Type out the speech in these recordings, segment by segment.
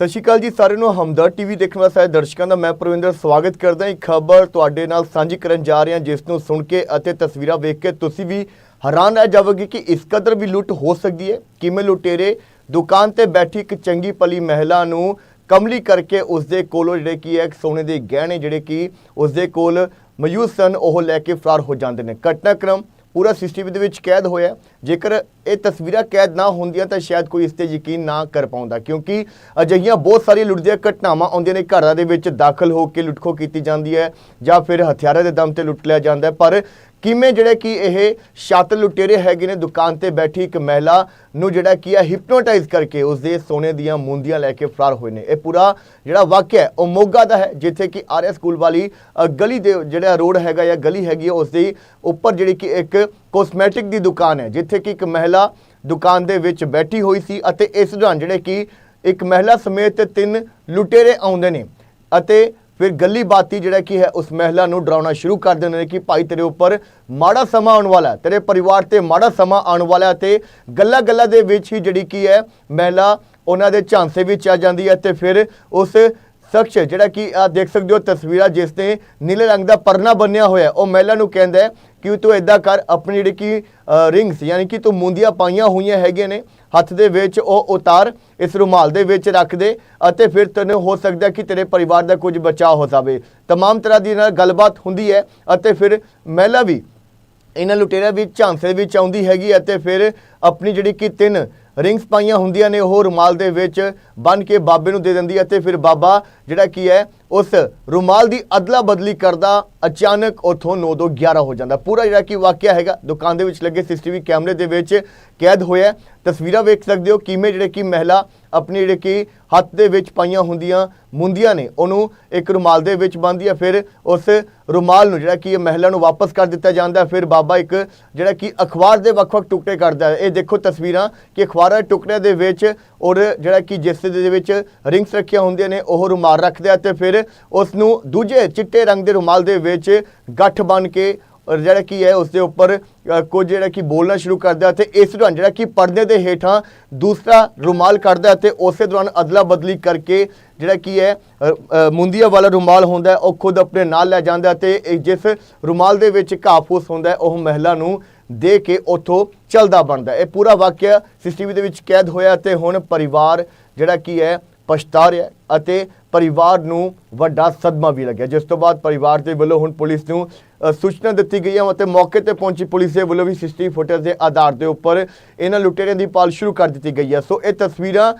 ਸਤਿ ਸ਼੍ਰੀ ਅਕਾਲ ਜੀ, ਸਾਰਿਆਂ ਨੂੰ ਹਮਦਰ ਟੀਵੀ ਦੇਖਣ ਵਾਲੇ ਸਾਰੇ ਦਰਸ਼ਕਾਂ ਦਾ ਮੈਂ ਪ੍ਰਵਿੰਦਰ ਸਵਾਗਤ ਕਰਦਾ ਹਾਂ। ਇੱਕ ਖਬਰ ਤੁਹਾਡੇ ਨਾਲ ਸਾਂਝੀ ਕਰਨ ਜਾ ਰਹੇ ਹਾਂ ਜਿਸ ਨੂੰ ਸੁਣ ਕੇ ਅਤੇ ਤਸਵੀਰਾਂ ਵੇਖ ਕੇ ਤੁਸੀਂ ਵੀ ਹੈਰਾਨ ਰਹਿ ਜਾਵੋਗੇ ਕਿ ਇਸ ਕਦਰ ਵੀ ਲੁੱਟ ਹੋ ਸਕਦੀ ਹੈ। ਕਿਵੇਂ ਲੁਟੇਰੇ? ਦੁਕਾਨ ਤੇ ਬੈਠੀ ਇੱਕ ਚੰਗੀ ਪਲੀ ਮਹਿਲਾ ਨੂੰ ਕਮਲੀ ਕਰਕੇ ਉਸ ਦੇ ਕੋਲੋਂ ਜਿਹੜੇ ਕੀ ਹੈ ਸੋਨੇ ਦੇ ਗਹਿਣੇ ਜਿਹੜੇ ਕਿ ਉਸ ਦੇ ਕੋਲ ਮੌਜੂਦ ਸਨ, ਉਹ ਲੈ ਕੇ ਫਰਾਰ ਹੋ ਜਾਂਦੇ ਨੇ। ਘਟਨਾਕ੍ਰਮ ਪੂਰਾ ਸੀਸੀਟੀਵੀ ਦੇ ਵਿੱਚ ਕੈਦ ਹੋਇਆ ਜੇਕਰ ਇਹ ਤਸਵੀਰਾਂ ਕੈਦ ਨਾ ਹੁੰਦੀਆਂ ਤਾਂ ਸ਼ਾਇਦ ਕੋਈ ਇਸ ਤੇ ਯਕੀਨ ਨਾ ਕਰ ਪਾਉਂਦਾ, ਕਿਉਂਕਿ ਅਜਿਹੀਆਂ ਬਹੁਤ ਸਾਰੀਆਂ ਲੁੱਟਦੀਆਂ ਘਟਨਾਵਾਂ ਆਉਂਦੀਆਂ ਨੇ, ਘਰਾਂ ਦੇ ਵਿੱਚ ਦਾਖਲ ਹੋ ਕੇ ਲੁੱਟਖੋ ਕੀਤੀ ਜਾਂਦੀ ਹੈ ਜਾਂ ਫਿਰ ਹਥਿਆਰਾਂ ਦੇ ਦਮ ਤੇ ਲੁੱਟ ਲਿਆ ਜਾਂਦਾ ਪਰ ਕਿਵੇਂ ਜਿਹੜੇ ਕਿ ਇਹ ਛਾਤਰ ਲੁਟੇਰੇ ਹੈਗੇ ਨੇ, ਦੁਕਾਨ ਤੇ ਬੈਠੀ ਇੱਕ ਮਹਿਲਾ ਨੂੰ ਜਿਹੜਾ ਕੀ ਆ ਹਿਪਨੋਟਾਈਜ਼ ਕਰਕੇ ਉਸ ਦੇ ਸੋਨੇ ਦੀਆਂ ਮੁੰਦੀਆਂ ਲੈ ਕੇ ਫਰਾਰ ਹੋਏ ਨੇ। ਇਹ ਪੂਰਾ ਜਿਹੜਾ ਵਾਕਿਆ ਉਹ ਮੋਗਾ ਦਾ ਹੈ, ਜਿੱਥੇ ਕਿ ਆਰਿਆ ਸਕੂਲ ਵਾਲੀ ਗਲੀ ਦੇ ਜਿਹੜਾ ਰੋਡ ਹੈਗਾ ਜਾਂ ਗਲੀ ਹੈਗੀ ਹੈ ਉਸ ਦੇ ਉੱਪਰ ਜਿਹੜੀ ਕਿ ਇੱਕ ਕੋਸਮੈਟਿਕ ਦੀ ਦੁਕਾਨ ਹੈ, ਜਿੱਥੇ ਕਿ ਇੱਕ ਮਹਿਲਾ ਦੁਕਾਨ ਦੇ ਵਿੱਚ ਬੈਠੀ ਹੋਈ ਸੀ ਅਤੇ ਇਸ ਦੌਰਾਨ ਜਿਹੜੇ ਕਿ ਇੱਕ ਮਹਿਲਾ ਸਮੇਤ ਤਿੰਨ ਲੁਟੇਰੇ ਆਉਂਦੇ ਨੇ ਅਤੇ ਫਿਰ ਗੱਲੀ ਬਾਤੀ ਜਿਹੜਾ ਕੀ ਹੈ, ਉਸ ਮਹਿਲਾ ਨੂੰ ਡਰਾਉਣਾ ਸ਼ੁਰੂ ਕਰ ਦਿੰਦੇ ਨੇ ਕਿ ਭਾਈ ਤੇਰੇ ਉੱਪਰ ਮਾੜਾ ਸਮਾਂ ਆਉਣ ਵਾਲਾ ਹੈ। ਤੇਰੇ ਪਰਿਵਾਰ ਤੇ ਮਾੜਾ ਸਮਾਂ ਆਉਣ ਵਾਲਾ ਹੈ ਤੇ ਗੱਲਾਂ ਗੱਲਾਂ ਦੇ ਵਿੱਚ ਹੀ ਜਿਹੜੀ ਕੀ ਹੈ, ਮਹਿਲਾ ਉਹਨਾਂ ਦੇ ਝਾਂਸੇ ਵਿੱਚ ਆ ਜਾਂਦੀ ਹੈ ਤੇ ਫਿਰ ਉਸ ਸ਼ਖਸ ਜਿਹੜਾ ਕਿ ਆ ਦੇਖ ਸਕਦੇ ਹੋ ਤਸਵੀਰਾਂ ਜਿਸ ਨੇ ਨੀਲੇ ਰੰਗ ਦਾ ਪਰਨਾ ਬੰਨਿਆ ਹੋਇਆ ਉਹ ਮਹਿਲਾ ਨੂੰ ਕਹਿੰਦਾ ਹੈ ਕਿ ਤੂੰ ਇਦਾਂ ਕਰ ਆਪਣੀ ਜਿਹੜੀ ਕਿ ਰਿੰਗਸ ਯਾਨੀ ਕਿ ਤੂੰ ਮੁੰਦੀਆਂ ਪਾਈਆਂ ਹੋਈਆਂ ਹੈਗੀਆਂ ਨੇ ਹੱਥ ਦੇ ਵਿੱਚ ਉਹ ਉਤਾਰ ਇਸ ਰੁਮਾਲ ਦੇ ਵਿੱਚ ਰੱਖ ਦੇ ਅਤੇ ਫਿਰ ਤੈਨੂੰ ਹੋ ਸਕਦਾ ਹੈ ਕਿ ਤੇਰੇ ਪਰਿਵਾਰ ਦਾ ਕੁਝ ਬਚਾਅ ਹੋ ਜਾਵੇ तमाम ਤਰ੍ਹਾਂ ਦੀ ਨਾਲ ਗੱਲਬਾਤ ਹੁੰਦੀ ਹੈ ਅਤੇ ਫਿਰ ਮਹਿਲਾ ਵੀ ਇਹਨਾਂ ਲੁਟੇਰਿਆਂ ਵਿੱਚ ਝਾਂਸੇ ਵਿੱਚ ਆਉਂਦੀ ਹੈਗੀ ਅਤੇ ਫਿਰ ਆਪਣੀ ਜਿਹੜੀ ਕਿ ਤਿੰਨ ਰਿੰਗਸ ਪਾਈਆਂ ਹੁੰਦੀਆਂ ਨੇ ਉਹ ਰੁਮਾਲ ਦੇ ਵਿੱਚ ਬੰਨ ਕੇ ਬਾਬੇ ਨੂੰ ਦੇ ਦਿੰਦੀ ਹੈ ਤੇ ਫਿਰ ਬਾਬਾ ਜਿਹੜਾ ਕੀ ਹੈ ਉਸ ਰੁਮਾਲ ਦੀ ਅਦਲਾ ਬਦਲੀ ਕਰਦਾ ਅਚਾਨਕ ਉਥੋਂ 9 ਤੋਂ 11 ਹੋ ਜਾਂਦਾ। ਪੂਰਾ ਜਿਹੜਾ ਕਿ ਵਾਕਿਆ ਹੈਗਾ, ਦੁਕਾਨ ਦੇ ਵਿੱਚ ਲੱਗੇ ਸੀਸੀਟੀਵੀ ਕੈਮਰੇ ਦੇ ਵਿੱਚ ਕੈਦ ਹੋਇਆ ਤਸਵੀਰਾਂ ਵੇਖ ਸਕਦੇ ਹੋ ਕਿਵੇਂ ਜਿਹੜੇ ਕਿ ਮਹਿਲਾ ਆਪਣੇ ਜਿਹੜੇ ਕਿ ਹੱਥ ਦੇ ਵਿੱਚ ਪਾਈਆਂ ਹੁੰਦੀਆਂ ਮੁੰਦੀਆਂ ਨੇ। ਉਹਨੂੰ ਇੱਕ ਰੁਮਾਲ ਦੇ ਵਿੱਚ ਬੰਨ੍ਹਦੀ ਹੈ, ਫਿਰ ਉਸ ਰੁਮਾਲ ਨੂੰ ਜਿਹੜਾ ਕਿ ਇਹ ਮਹਿਲਾ ਨੂੰ ਵਾਪਸ ਕਰ ਦਿੱਤਾ ਜਾਂਦਾ ਫਿਰ ਬਾਬਾ ਇੱਕ ਜਿਹੜਾ ਕਿ ਅਖਬਾਰ ਦੇ ਵੱਖ-ਵੱਖ ਟੁਕੜੇ ਕਰਦਾ ਹੈ। ਇਹ ਦੇਖੋ ਤਸਵੀਰਾਂ ਕਿ ਅਖਬਾਰਾਂ ਦੇ ਟੁਕੜਿਆਂ ਦੇ ਵਿੱਚ ਔਰ ਜਿਹੜਾ ਕਿ ਜਿਸ ਦੇ ਵਿੱਚ ਰਿੰਗਸ ਰੱਖੀਆਂ ਹੁੰਦੀਆਂ ਨੇ, ਉਹ ਰੁਮਾਲ ਰੱਖਦੇ ਆ ਤੇ ਫਿਰ ਉਸ ਨੂੰ ਦੂਜੇ ਚਿੱਟੇ ਰੰਗ ਦੇ ਰੁਮਾਲ ਦੇ ਵਿੱਚ ਗੱਠ ਬਣ ਕੇ ਜਿਹੜਾ ਕੀ ਹੈ ਉਸ ਦੇ ਉੱਪਰ ਕੁਝ ਜਿਹੜਾ ਕਿ ਬੋਲਣਾ ਸ਼ੁਰੂ ਕਰਦਾ ਤੇ ਇਸ ਦੌਰਾਨ ਜਿਹੜਾ ਕਿ ਪਰਦੇ ਦੇ ਹੇਠਾਂ ਦੂਸਰਾ ਰੁਮਾਲ ਕੱਢਦਾ ਤੇ ਉਸੇ ਦੌਰਾਨ ਅਦਲਾ ਬਦਲੀ ਕਰਕੇ ਜਿਹੜਾ ਕੀ ਹੈ ਅ, ਮੁੰਦੀਆਂ ਵਾਲਾ ਰੁਮਾਲ ਹੁੰਦਾ ਉਹ ਖੁਦ ਆਪਣੇ ਨਾਲ ਲੈ ਜਾਂਦਾ ਤੇ ਜਿਸ ਰੁਮਾਲ ਦੇ ਵਿੱਚ ਘਾਹ-ਫੂਸ ਹੁੰਦਾ ਉਹ ਮਹਿਲਾ ਨੂੰ ਦੇ ਕੇ ਉਥੋਂ ਚਲਦਾ ਬਣਦਾ ਇਹ ਪੂਰਾ ਵਾਕਿਆ ਸੀਸੀਟੀਵੀ ਦੇ ਵਿੱਚ ਕੈਦ ਹੋਇਆ ਤੇ ਹੁਣ ਪਰਿਵਾਰ ਜਿਹੜਾ ਕੀ ਹੈ ਪਛਤਾ ਰਿਹਾ ਅਤੇ ਪਰਿਵਾਰ ਨੂੰ ਵੱਡਾ ਸਦਮਾ ਵੀ ਲੱਗਿਆ। ਜਿਸ ਤੋਂ ਬਾਅਦ ਪਰਿਵਾਰ ਦੇ ਵੱਲੋਂ ਹੁਣ ਪੁਲਿਸ ਨੂੰ ਸੂਚਨਾ ਦਿੱਤੀ ਗਈ ਹੈ ਅਤੇ ਮੌਕੇ ਤੇ ਪਹੁੰਚੀ ਪੁਲਿਸ ਦੇ ਵੱਲੋਂ ਵੀ ਸੀਸੀਟੀਵੀ ਫੁਟੇਜ ਦੇ ਆਧਾਰ ਦੇ ਉੱਪਰ ਇਹਨਾਂ ਲੁਟੇਰਿਆਂ ਦੀ ਪਾਲ ਸ਼ੁਰੂ ਕਰ ਦਿੱਤੀ ਗਈ ਹੈ। ਸੋ ਇਹ ਤਸਵੀਰਾਂ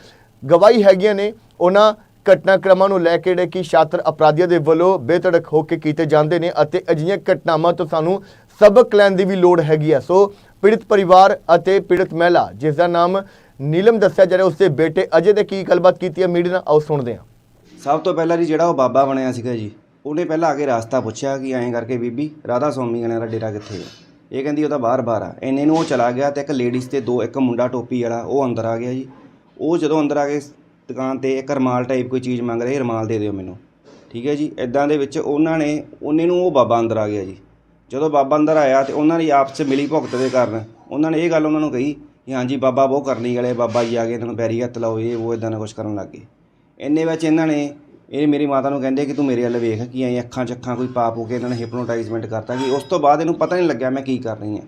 ਗਵਾਹੀ ਹੈਗੀਆਂ ਨੇ। ਉਹਨਾਂ ਘਟਨਾਕ੍ਰਮਾਂ ਨੂੰ ਲੈ ਕੇ ਜਿਹੜੇ ਕਿ ਛਾਤਰ ਅਪਰਾਧੀਆਂ ਦੇ ਵੱਲੋਂ ਬੇਤੜਕ ਹੋ ਕੇ ਕੀਤੇ ਜਾਂਦੇ ਨੇ ਅਤੇ ਅਜਿਹੀਆਂ ਘਟਨਾਵਾਂ ਤੋਂ ਸਾਨੂੰ ਸਬਕ ਲੈਣ ਦੀ ਵੀ ਲੋੜ ਹੈਗੀ ਹੈ। ਸੋ ਪੀੜਤ ਪਰਿਵਾਰ ਅਤੇ ਪੀੜਤ ਮਹਿਲਾ, ਜਿਸ ਦਾ ਨਾਮ ਨੀਲਮ ਦੱਸਿਆ ਜਾ ਰਿਹਾ, ਉਸਦੇ ਬੇਟੇ ਅਜੇ ਦੇ ਕੀ ਗੱਲਬਾਤ ਕੀਤੀ ਹੈ? ਮੀਡੀਆ ਨਾਲ ਆਓ ਸੁਣਦੇ ਹਾਂ। ਸਭ ਤੋਂ ਪਹਿਲਾਂ ਜੀ ਜਿਹੜਾ ਉਹ ਬਾਬਾ ਬਣਿਆ ਸੀਗਾ ਜੀ, ਉਹਨੇ ਪਹਿਲਾਂ ਆ ਕੇ ਰਾਸਤਾ ਪੁੱਛਿਆ ਕਿ ਐਂ ਕਰਕੇ ਬੀਬੀ, ਰਾਧਾ ਸਵਾਮੀ ਵਾਲਿਆਂ ਦਾ ਡੇਰਾ ਕਿੱਥੇ ਹੈ ਇਹ ਕਹਿੰਦੀ ਉਹਦਾ ਬਾਹਰ ਬਾਹਰ ਆ। ਇੰਨੇ ਨੂੰ ਉਹ ਚਲਾ ਗਿਆ ਤੇ ਇੱਕ ਲੇਡੀਜ਼ ਤੇ ਦੋ, ਇੱਕ ਮੁੰਡਾ ਟੋਪੀ ਵਾਲਾ, ਉਹ ਅੰਦਰ ਆ ਗਿਆ ਜੀ। ਉਹ ਜਦੋਂ ਅੰਦਰ ਆ ਕੇ ਦੁਕਾਨ ਤੇ ਇੱਕ ਰਮਾਲ ਟਾਈਪ ਕੋਈ ਚੀਜ਼ ਮੰਗ ਰਹੇ ਰਮਾਲ ਦੇ ਦਿਓ ਮੈਨੂੰ। ਠੀਕ ਹੈ ਜੀ ਇਦਾਂ ਦੇ ਵਿੱਚ ਉਹਨਾਂ ਨੇ, ਉਹਨੇ ਨੂੰ ਉਹ ਬਾਬਾ ਅੰਦਰ ਆ ਗਿਆ ਜੀ। ਜਦੋਂ ਬਾਬਾ ਅੰਦਰ ਆਇਆ ਤੇ ਉਹਨਾਂ ਦੀ ਆਪਸ 'ਚ ਮਿਲੀ ਭੁਗਤ ਦੇ ਕਾਰਨ, ਉਹਨਾਂ ਨੇ ਇਹ ਗੱਲ ਉਹਨਾਂ ਨੂੰ ਕਹੀ ਕਿ ਹਾਂਜੀ ਬਾਬਾ ਬਹੁਤ ਕਰਨੀ ਵਾਲੇ ਬਾਬਾ ਜੀ ਆ ਗਏ, ਇਹਨਾਂ ਨੂੰ ਪੈਰੀ ਹੱਥ ਲਾਓ, ਇਹ, ਉਹ ਇਦਾਂ ਦਾ ਕੁਝ ਕਰਨ ਲੱਗ ਗਏ। ਇੰਨੇ ਵਿੱਚ ਇਹਨਾਂ ਨੇ, ਇਹ ਮੇਰੀ ਮਾਤਾ ਨੂੰ ਕਹਿੰਦੇ ਕਿ ਤੂੰ ਮੇਰੇ ਵੱਲ ਵੇਖ ਕਿ ਐਂ ਅੱਖਾਂ 'ਚ ਅੱਖਾਂ ਕੋਈ ਪਾ ਪੂ ਕੇ ਇਹਨਾਂ ਨੇ ਹਿਪਨੋਟਾਈਜ਼ਮੈਂਟ ਕਰਤਾ ਕਿ ਉਸ ਤੋਂ ਬਾਅਦ ਇਹਨੂੰ ਪਤਾ ਨਹੀਂ ਲੱਗਿਆ ਮੈਂ ਕੀ ਕਰ ਰਹੀ ਹਾਂ।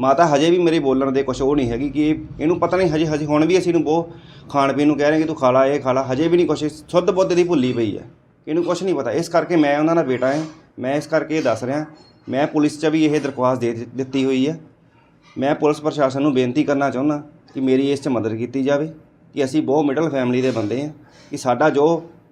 ਮਾਤਾ ਹਜੇ ਵੀ ਮੇਰੇ ਬੋਲਣ ਦੇ ਕੁਝ ਉਹ ਨਹੀਂ ਹੈਗੀ ਕਿ ਇਹ- ਇਹਨੂੰ ਪਤਾ ਨਹੀਂ ਹਜੇ ਹਜੇ ਹੁਣ ਵੀ ਅਸੀਂ ਇਹਨੂੰ ਬਹੁਤ ਖਾਣ ਪੀਣ ਨੂੰ ਕਹਿ ਰਹੇ ਕਿ ਤੂੰ ਖਾ ਲਾ, ਇਹ ਖਾ ਲਾ, ਹਜੇ ਵੀ ਨਹੀਂ ਕੁਝ ਸੁੱਧ ਬੁੱਧ ਦੀ ਭੁੱਲੀ ਪਈ ਹੈ। ਇਹਨੂੰ ਕੁਝ ਨਹੀਂ ਪਤਾ। ਇਸ ਕਰਕੇ ਮੈਂ ਉਹਨਾਂ ਦਾ ਬੇਟਾ ਹਾਂ। ਮੈਂ ਇਸ ਕਰਕੇ ਇਹ ਦੱਸ ਰਿਹਾ। ਮੈਂ ਪੁਲਿਸ 'ਚ ਵੀ ਇਹ ਦਰਖਾਸਤ ਦੇ ਦਿੱ- ਦਿੱਤੀ ਹੋਈ ਹੈ। ਮੈਂ ਪੁਲਿਸ ਪ੍ਰਸ਼ਾਸਨ ਨੂੰ ਬੇਨਤੀ ਕਰਨਾ ਚਾਹੁੰਦਾ ਕਿ ਮੇਰੀ ਇਸ 'ਚ ਮਦਦ ਕੀਤੀ ਜਾਵੇ। ਕਿ ਅਸੀਂ ਬਹੁਤ ਮਿਡਲ ਫੈਮਿਲੀ ਦੇ ਬੰਦੇ ਹਾਂ, ਕਿ ਸਾਡਾ ਜੋ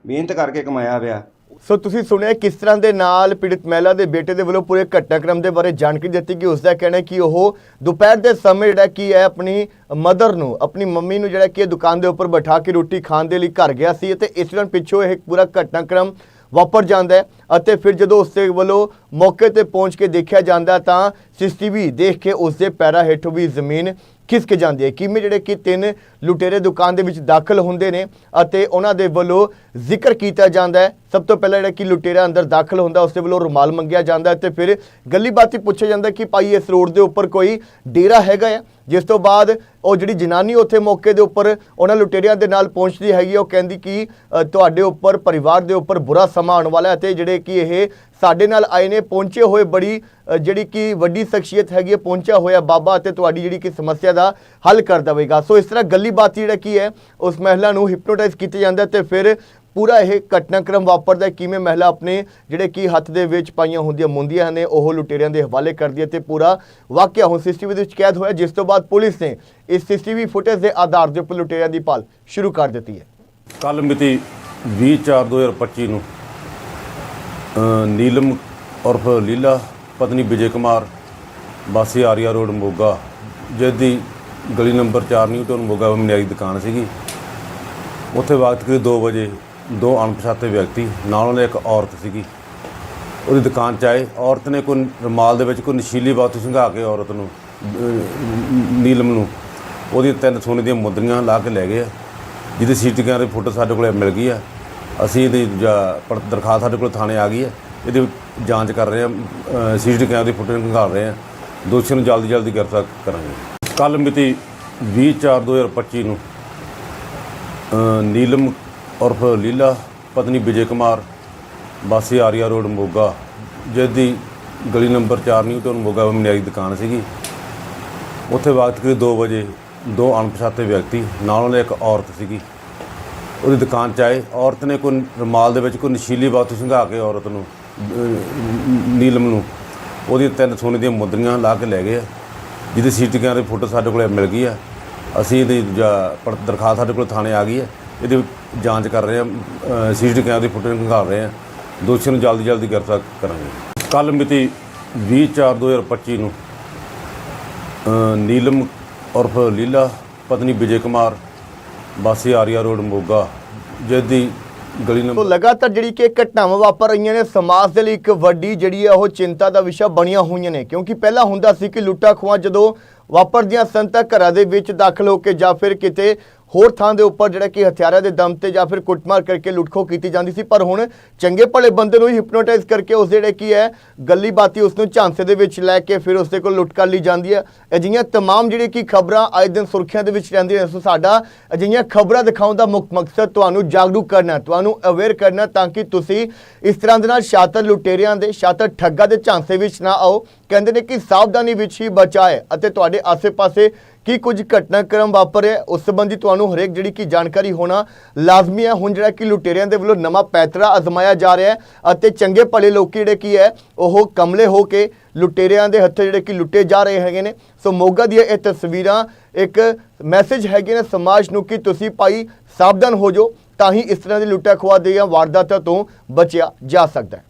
ਮਿਹਨਤ ਕਰਕੇ ਕਮਾਇਆ ਹੋਇਆ। ਸੋ ਤੁਸੀਂ ਸੁਣਿਆ ਕਿਸ ਤਰ੍ਹਾਂ ਦੇ ਨਾਲ ਪੀੜਤ ਮਹਿਲਾ ਦੇ ਬੇਟੇ ਦੇ ਵੱਲੋਂ ਪੂਰੇ ਘਟਨਾਕ੍ਰਮ ਦੇ ਬਾਰੇ ਜਾਣਕਾਰੀ ਦਿੱਤੀ ਕਿ ਉਸ ਦਾ ਕਹਿਣਾ ਹੈ ਕਿ ਉਹ ਦੁਪਹਿਰ ਦੇ ਸਮੇਂ ਜਿਹੜਾ ਕੀ ਹੈ ਆਪਣੀ ਮਦਰ ਨੂੰ, ਆਪਣੀ ਮੰਮੀ ਨੂੰ ਜਿਹੜਾ ਕਿ ਦੁਕਾਨ ਦੇ ਉੱਪਰ ਬਿਠਾ ਕੇ ਰੋਟੀ ਖਾਣ ਦੇ ਲਈ ਘਰ ਗਿਆ ਸੀ ਅਤੇ ਇਸ ਦੌਰਾਨ ਪਿੱਛੋਂ ਇਹ ਪੂਰਾ ਘਟਨਾਕ੍ਰਮ ਵਾਪਰ ਜਾਂਦਾ ਹੈ ਅਤੇ ਫਿਰ ਜਦੋਂ ਉਸ ਦੇ ਵੱਲੋਂ ਮੌਕੇ ਤੇ ਪਹੁੰਚ ਕੇ ਦੇਖਿਆ ਜਾਂਦਾ ਤਾਂ ਸੀਸੀਟੀਵੀ ਦੇਖ ਕੇ ਉਸ ਦੇ ਪੈਰਾਂ ਹੇਠੋਂ ਵੀ ਜ਼ਮੀਨ ਖਿਸਕ ਜਾਂਦੀ ਹੈ? ਕਿਵੇਂ ਜਿਹੜੇ ਕਿ ਤਿੰਨ ਲੁਟੇਰੇ ਦੁਕਾਨ ਦੇ ਵਿੱਚ ਦਾਖਲ ਹੁੰਦੇ ਨੇ ਅਤੇ ਉਹਨਾਂ ਦੇ ਵੱਲੋਂ ਜ਼ਿਕਰ ਕੀਤਾ ਜਾਂਦਾ ਹੈ। ਸਭ ਤੋਂ ਪਹਿਲਾਂ ਜਿਹੜਾ ਕਿ ਲੁਟੇਰਾ ਅੰਦਰ ਦਾਖਲ ਹੁੰਦਾ ਉਸ ਦੇ ਵੱਲੋਂ ਰੁਮਾਲ ਮੰਗਿਆ ਜਾਂਦਾ ਹੈ ਤੇ ਫਿਰ ਗੱਲੀ ਬਾਤੀ ਪੁੱਛਿਆ ਜਾਂਦਾ ਕਿ ਭਾਈ ਇਸ ਰੋਡ ਦੇ ਉੱਪਰ ਕੋਈ ਡੇਰਾ ਹੈਗਾ ਆ ਜਿਸ ਤੋਂ ਬਾਅਦ ਉਹ ਜਿਹੜੀ ਜਨਾਨੀ ਉੱਥੇ ਮੌਕੇ ਦੇ ਉੱਪਰ ਉਹਨਾਂ ਲੁਟੇਰਿਆਂ ਦੇ ਨਾਲ ਪਹੁੰਚਦੀ ਹੈਗੀ ਹੈ, ਉਹ ਕਹਿੰਦੀ ਕਿ ਤੁਹਾਡੇ ਉੱਪਰ ਪਰਿਵਾਰ ਦੇ ਉੱਪਰ ਬੁਰਾ ਸਮਾਂ ਆਉਣ ਵਾਲਾ ਹੈ ਤੇ ਜਿਹੜੇ ਕਿ ਇਹ ਸਾਡੇ ਨਾਲ ਆਏ ਨੇ ਪਹੁੰਚੇ ਹੋਏ ਬੜੀ ਜਿਹੜੀ ਕਿ ਵੱਡੀ ਸ਼ਖਸੀਅਤ ਹੈਗੀ ਹੈ ਪਹੁੰਚਿਆ ਹੋਇਆ ਬਾਬਾ ਅਤੇ ਤੁਹਾਡੀ ਜਿਹੜੀ ਕਿ ਸਮੱਸਿਆ ਦਾ ਹੱਲ ਕਰ ਦੇਵੇਗਾ। ਸੋ ਇਸ ਤਰ੍ਹਾਂ ਗੱਲੀ ਬਾਤ ਜਿਹੜਾ ਕੀ ਹੈ ਉਸ ਮਹਿਲਾ ਨੂੰ ਹਿਪਨੋਟਾਈਜ਼ ਕੀਤਾ ਜਾਂਦਾ ਹੈ ਤੇ ਫਿਰ ਪੂਰਾ ਇਹ ਘਟਨਾਕ੍ਰਮ ਵਾਪਰਦਾ ਕਿਵੇਂ ਮਹਿਲਾ ਆਪਣੇ ਜਿਹੜੇ ਕੀ ਹੱਥ ਦੇ ਵਿੱਚ ਪਾਈਆਂ ਹੁੰਦੀਆਂ ਮੁੰਦੀਆਂ ਨੇ, ਉਹ ਲੁਟੇਰਿਆਂ ਦੇ ਹਵਾਲੇ ਕਰਦੀ ਹੈ ਤੇ ਪੂਰਾ ਵਾਕਿਆ ਹੁਣ ਸੀਸੀਟੀਵੀ ਦੇ ਵਿੱਚ ਕੈਦ ਹੋਇਆ, ਜਿਸ ਤੋਂ ਬਾਅਦ ਪੁਲਿਸ ਨੇ ਇਸ ਸੀਸੀਟੀਵੀ ਫੁਟੇਜ ਦੇ ਆਧਾਰ ਦੇ ਉੱਪਰ ਲੁਟੇਰਿਆਂ ਦੀ ਭਾਲ ਸ਼ੁਰੂ ਕਰ ਦਿੱਤੀ ਹੈ। ਕੱਲ ਮਿਤੀ 20/4/2025 ਨੂੰ ਨੀਲਮ ਉਰਫ ਲੀਲਾ, ਪਤਨੀ ਵਿਜੇ ਕੁਮਾਰ, ਵਾਸੀ ਆਰੀਆ ਰੋਡ ਮੋਗਾ, ਜਿਹਦੀ ਗਲੀ ਨੰਬਰ 4 ਨਿਊਟਨ ਮੋਗਾ ਮਨਿਆਰੀ ਦੁਕਾਨ ਸੀਗੀ। ਉੱਥੇ ਵਕਤ ਕਰੀਬ 2 ਵਜੇ ਦੋ ਅਣਪਛਾਤੇ ਵਿਅਕਤੀ, ਨਾਲ ਉਹਨੇ ਇੱਕ ਔਰਤ ਸੀਗੀ। ਉਹਦੀ ਦੁਕਾਨ 'ਚ ਆਏ। ਔਰਤ ਨੇ ਕੋਈ ਰੁਮਾਲ ਦੇ ਵਿੱਚ ਕੋਈ ਨਸ਼ੀਲੀ ਵਸਤੂ ਸੰਘਾ ਕੇ ਔਰਤ ਨੂੰ ਨੀਲਮ ਨੂੰ ਉਹਦੀਆਂ ਤਿੰਨ ਸੋਨੇ ਦੀਆਂ ਮੁੰਦਰੀਆਂ ਲਾ ਕੇ ਲੈ ਗਏ ਆ। ਜਿਹਦੀ ਸੀਟੀ ਕੈਮਰੇ ਫੋਟੋ ਸਾਡੇ ਕੋਲ ਮਿਲ ਗਈ ਆ। ਅਸੀਂ ਇਹਦੀ ਦਰਖਾਸਤ ਸਾਡੇ ਕੋਲ ਥਾਣੇ ਆ ਗਈ ਹੈ ਇਹਦੀ ਜਾਂਚ ਕਰ ਰਹੇ ਆ। ਸੀਟੀ ਕੈਮਰੇ ਦੀ ਫੋਟੋ ਨਿਕਾਲ ਰਹੇ ਆ। ਦੋਸ਼ੀ ਨੂੰ ਜਲਦੀ ਜਲਦੀ ਗ੍ਰਿਫਤਾਰ ਕਰਾਂਗੇ। ਕੱਲ ਮਿਤੀ 20/4/2025 ਨੂੰ ਨੀਲਮ ਉਰਫ ਲੀਲਾ, ਪਤਨੀ ਵਿਜੇ ਕੁਮਾਰ, ਵਾਸੀ ਆਰੀਆ ਰੋਡ ਮੋਗਾ। ਜਿਹਦੀ ਗਲੀ ਨੰਬਰ 4 ਨਿਊਟਨ ਮੋਗਾ ਮਨਿਆਰੀ ਦੁਕਾਨ ਸੀਗੀ। ਉੱਥੇ ਵਕਤ ਕਰੀਬ 2 ਵਜੇ ਦੋ ਅਣਪਛਾਤੇ ਵਿਅਕਤੀ, ਨਾਲ ਉਹਨੇ ਇੱਕ ਔਰਤ ਸੀਗੀ। ਉਹਦੀ ਦੁਕਾਨ 'ਚ ਆਏ। ਔਰਤ ਨੇ ਕੋਈ ਰੁਮਾਲ ਦੇ ਵਿੱਚ ਕੋਈ ਨਸ਼ੀਲੀ ਵਸਤੂ ਸੰਘਾ ਕੇ ਔਰਤ ਨੂੰ ਨੀਲਮ ਨੂੰ, ਉਹਦੀਆਂ ਤਿੰਨ ਸੋਨੇ ਦੀਆਂ ਮੁੰਦਰੀਆਂ ਲਾ ਕੇ ਲੈ ਗਏ ਆ। ਜਿਹਦੀ ਸੀਟੀ ਕੈਮਰੇ ਫੋਟੋ ਸਾਡੇ ਕੋਲ ਮਿਲ ਗਈ ਆ। ਅਸੀਂ ਇਹਦੀ ਜਾ- ਪੜ- ਦਰਖਾਸਤ ਸਾਡੇ ਕੋਲ ਥਾਣੇ ਆ ਗਈ ਹੈ ਇਹਦੇ ਜਾਂਚ ਕਰ ਰਹੇ ਆ ਸੀਟੀ ਕੈਮਰੇ ਦੀ ਫੋਟੋ ਨਿਕਾਲ ਰਹੇ ਆ। ਦੋਸ਼ੀ ਨੂੰ ਜਲਦੀ ਜਲਦੀ ਗ੍ਰਿਫਤਾਰ ਕਰਾਂਗੇ। ਕੱਲ ਮਿਤੀ 20/4/2025 ਨੂੰ ਨੀਲਮ ਉਰਫ ਲੀਲਾ, ਪਤਨੀ ਵਿਜੇ ਕੁਮਾਰ, ਵਾਸੀ ਆਰੀਆ ਰੋਡ, ਮੋਗਾ ਜਿਸ ਗਲੀ ਸੋ ਨੰਬਰ ਲਗਾਤਾਰ ਜਿਹੜੀ ਕਿ ਘਟਨਾਵਾਂ ਵਾਪਰ ਰਹੀਆਂ ਨੇ, ਸਮਾਜ ਦੇ ਲਈ ਇੱਕ ਵੱਡੀ ਜਿਹੜੀ ਹੈ ਉਹ ਚਿੰਤਾ ਦਾ ਵਿਸ਼ਾ ਬਣੀਆਂ ਹੋਈਆਂ ਨੇ। ਕਿਉਂਕਿ ਪਹਿਲਾਂ ਹੁੰਦਾ ਸੀ ਕਿ ਲੁੱਟਾਂ ਖੋਹਾਂ ਜਦੋਂ ਵਾਪਰਦੀਆਂ ਸਨ ਤਾਂ ਘਰਾਂ ਦੇ ਵਿੱਚ ਦਾਖਲ ਹੋ ਕੇ ਜਾਂ ਫਿਰ ਕਿਤੇ ਹੋਰ ਥਾਂ ਦੇ ਉੱਪਰ ਜਿਹੜਾ ਕਿ ਹਥਿਆਰਾਂ ਦੇ ਦਮ ਤੇ ਜਾਂ ਫਿਰ ਕੁੱਟਮਾਰ ਕਰਕੇ ਲੁੱਟਖੋ ਕੀਤੀ ਜਾਂਦੀ ਸੀ ਪਰ ਹੁਣ ਚੰਗੇ ਭਲੇ ਬੰਦੇ ਨੂੰ ਹੀ ਹਿਪਨੋਟਾਈਜ਼ ਕਰਕੇ ਉਸ ਦੇ ਜਿਹੜੇ ਕੀ ਹੈ ਗੱਲੀ ਬਾਤੀ ਉਸ ਨੂੰ ਝਾਂਸੇ ਦੇ ਵਿੱਚ ਲੈ ਕੇ ਫਿਰ ਉਸ ਦੇ ਕੋਲ ਲੁੱਟ ਕਰ ਲਈ ਜਾਂਦੀ ਹੈ ਅਜਿਹੀਆਂ तमाम ਜਿਹੜੀ ਕਿ ਖਬਰਾਂ ਅੱਜ ਦਿਨ ਸੁਰਖੀਆਂ ਦੇ ਵਿੱਚ ਰਹਿੰਦੀਆਂ ਨੇ ਸੋ ਸਾਡਾ ਅਜਿਹੀਆਂ ਖਬਰਾਂ ਦਿਖਾਉਣ ਦਾ ਮੁੱਖ ਮਕਸਦ ਤੁਹਾਨੂੰ ਜਾਗਰੂਕ ਕਰਨਾ ਤੁਹਾਨੂੰ ਅਵੇਅਰ ਕਰਨਾ ਤਾਂ ਕਿ ਤੁਸੀਂ ਇਸ ਤਰ੍ਹਾਂ ਦੇ ਨਾਲ ਸ਼ਾਤਰ ਲੁਟੇਰਿਆਂ ਦੇ ਸ਼ਾਤਰ ਠੱਗਾਂ ਦੇ ਝਾਂਸੇ ਵਿੱਚ ਨਾ ਆਓ ਕਹਿੰਦੇ ਨੇ ਕਿ ਸਾਵਧਾਨੀ ਵਿੱਚ ਹੀ ਬਚਾਏ ਅਤੇ ਤੁਹਾਡੇ ਆਸੇ-ਪਾਸੇ ਕੀ ਕੁਝ ਘਟਨਾਕ੍ਰਮ ਵਾਪਰਿਆ ਉਸ ਸੰਬੰਧੀ ਤੁਹਾਨੂੰ ਹਰੇਕ ਜਿਹੜੀ ਕਿ ਜਾਣਕਾਰੀ ਹੋਣਾ ਲਾਜ਼ਮੀ ਹੈ। ਹੁਣ ਜਿਹੜਾ ਕਿ ਲੁਟੇਰਿਆਂ ਦੇ ਵੱਲੋਂ ਨਵਾਂ ਪੈਤਰਾ ਅਜ਼ਮਾਇਆ ਜਾ ਰਿਹਾ ਹੈ ਅਤੇ ਚੰਗੇ ਭਲੇ ਲੋਕੀ ਜਿਹੜੇ ਕੀ ਹੈ, ਉਹ ਕਮਲੇ ਹੋ ਕੇ ਲੁਟੇਰਿਆਂ ਦੇ ਹੱਥੋਂ ਜਿਹੜੇ ਕਿ ਲੁੱਟੇ ਜਾ ਰਹੇ ਹੈਗੇ ਨੇ। ਸੋ ਮੋਗਾ ਦੀਆਂ ਇਹ ਤਸਵੀਰਾਂ, ਇੱਕ ਮੈਸੇਜ ਹੈਗੇ ਨੇ ਸਮਾਜ ਨੂੰ ਕਿ ਤੁਸੀਂ ਭਾਈ ਸਾਵਧਾਨ ਹੋ ਜਾਓ, ਤਾਂ ਹੀ ਇਸ ਤਰ੍ਹਾਂ ਦੀ ਲੁੱਟਾ ਖੋਆ ਦੀਆਂ ਵਾਰਦਾਤਾਂ ਤੋਂ ਬਚਿਆ ਜਾ ਸਕਦਾ ਹੈ।